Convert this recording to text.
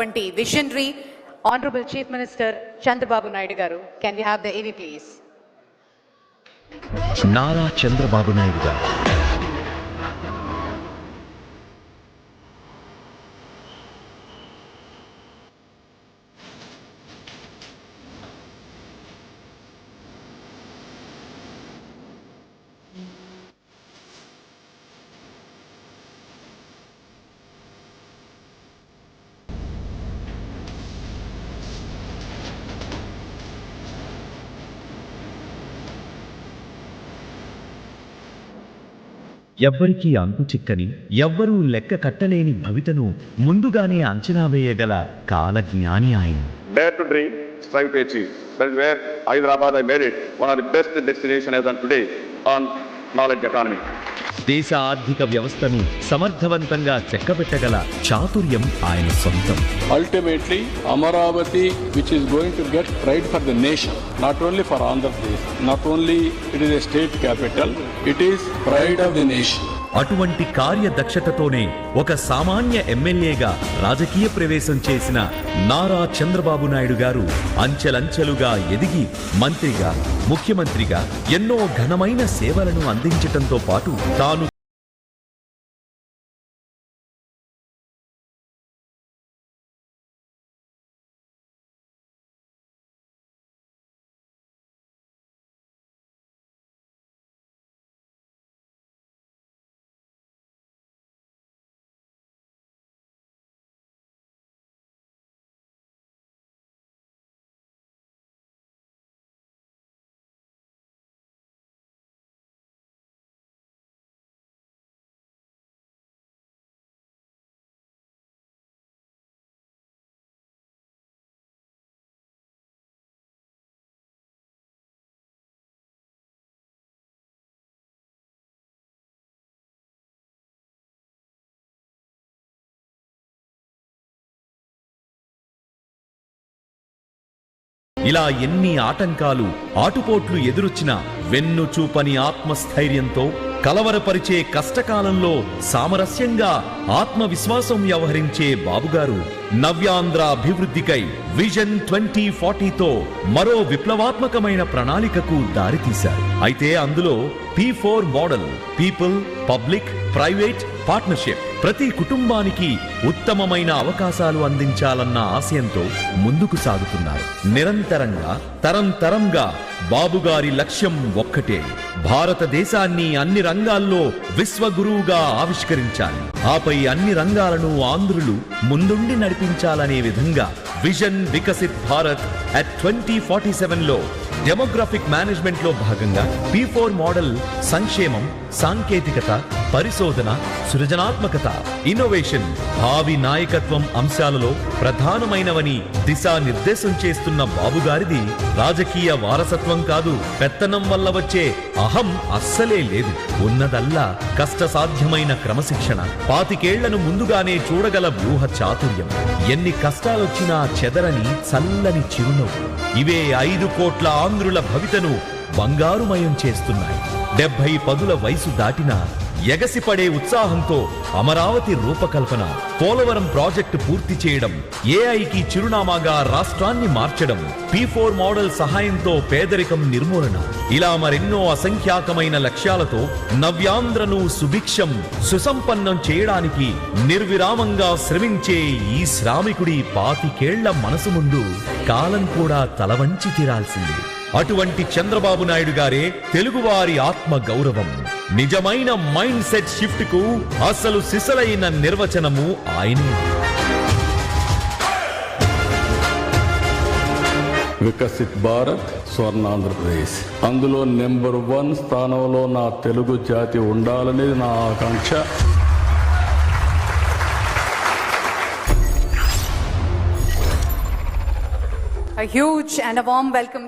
వంటి visionary honourable chief minister Chandrababu Naidu గారు. Can you have the AV please Nara Chandrababu Naidu గారు. ఎవ్వరికీ అంకుచిక్కని ఎవ్వరూ లెక్క కట్టలేని భవితను ముందుగానే అంచనా వేయగల కాల జ్ఞాని ఆయన Hyderabad I made one of the best destination on knowledge economy దేశ ఆర్థిక వ్యవస్థను సమర్థవంతంగా చెక్కబెట్టగల చాతుర్యం ఆయన సొంతం. Ultimately Amaravati which is going to get right for the nation not only for Andhra Pradesh not only it is a state capital it is pride of the nation అటువంటి కార్యదక్షతతోనే ఒక సామాన్య ఎమ్మెల్యేగా రాజకీయ ప్రవేశం చేసిన నారా చంద్రబాబు నాయుడు గారు అంచెలంచెలుగా ఎదిగి మంత్రిగా ముఖ్యమంత్రిగా ఎన్నో ఘనమైన సేవలను అందించటంతో పాటు తాను ఇలా ఎన్ని ఆటంకాలు ఆటుపోట్లు ఎదురొచ్చినా వెన్ను చూపని ఆత్మస్థైర్యంతో కలవరపరిచే కష్టకాలంలో సామరస్యంగా ఆత్మవిశ్వాసం వ్యవహరించే బాబుగారు నవ్యాంధ్ర అభివృద్ధికై విజన్ ట్వంటీ ఫార్టీతో మరో విప్లవాత్మకమైన ప్రణాళికకు దారితీశారు. అయితే అందులో P four model people public private partnership ప్రతి కుటుంబానికి ఉత్తమమైన అవకాశాలు అందించాలన్న ఆశయంతో ముందుకు సాగుతున్నారు. నిరంతరంగా తరం తరంగా బాబుగారి లక్ష్యం ఒక్కటే భారతదేశాన్ని అన్ని రంగాల్లో విశ్వగురువుగా ఆవిష్కరించాలి. ఆపై అన్ని రంగాలను ఆంధ్రులు ముందుండి నడిపించాలనే విధంగా vision Viksit Bharat at twenty forty సెవెన్లో డెమోగ్రాఫిక్ మేనేజ్మెంట్లో భాగంగా పీ ఫోర్ మోడల్ సంక్షేమం సాంకేతికత పరిశోధన సృజనాత్మకత ఇన్నోవేషన్ భావి నాయకత్వం అంశాలలో ప్రధానమైనవని దిశానిర్దేశం చేస్తున్న బాబుగారిది రాజకీయ వారసత్వం కాదు. పెత్తనం వల్ల వచ్చే అహం అస్సలే లేదు. ఉన్నదల్లా కష్టసాధ్యమైన క్రమశిక్షణ. పాతికేళ్ళను ముందుగానే చూడగల వ్యూహ చాతుర్యం. ఎన్ని కష్టాలొచ్చినా చెదరని చల్లని చిరునవ్వు. ఇవే ఐదు కోట్ల ఆంధ్రుల భవితను బంగారుమయం చేస్తున్నాయి. డెబ్బై పదుల వయసు దాటినా ఎగసిపడే ఉత్సాహంతో అమరావతి రూపకల్పన పోలవరం ప్రాజెక్టు పూర్తి చేయడం ఏఐకి చిరునామాగా రాష్ట్రాన్ని మార్చడం పీ ఫోర్ మోడల్ సహాయంతో పేదరికం నిర్మూలన. ఇలా మరెన్నో అసంఖ్యాకమైన లక్ష్యాలతో నవ్యాంధ్రను సుభిక్షం సుసంపన్నం చేయడానికి నిర్విరామంగా శ్రమించే ఈ శ్రామికుడి పాతికేళ్ళ మనసు ముందు కాలం కూడా తలవంచి తీరాల్సిందే. అటువంటి చంద్రబాబు నాయుడు గారే తెలుగువారి ఆత్మ గౌరవం. నిజమైన మైండ్ సెట్ షిఫ్ట్కు అసలు సిసలైన నిర్వచనము ఆయనే. వికసిత్ భారత్ స్వర్ణ ఆంధ్రప్రదేశ్. అందులో నెంబర్ వన్ స్థానంలో నా తెలుగు జాతి ఉండాలనేది నా ఆకాంక్ష. A huge and a warm welcome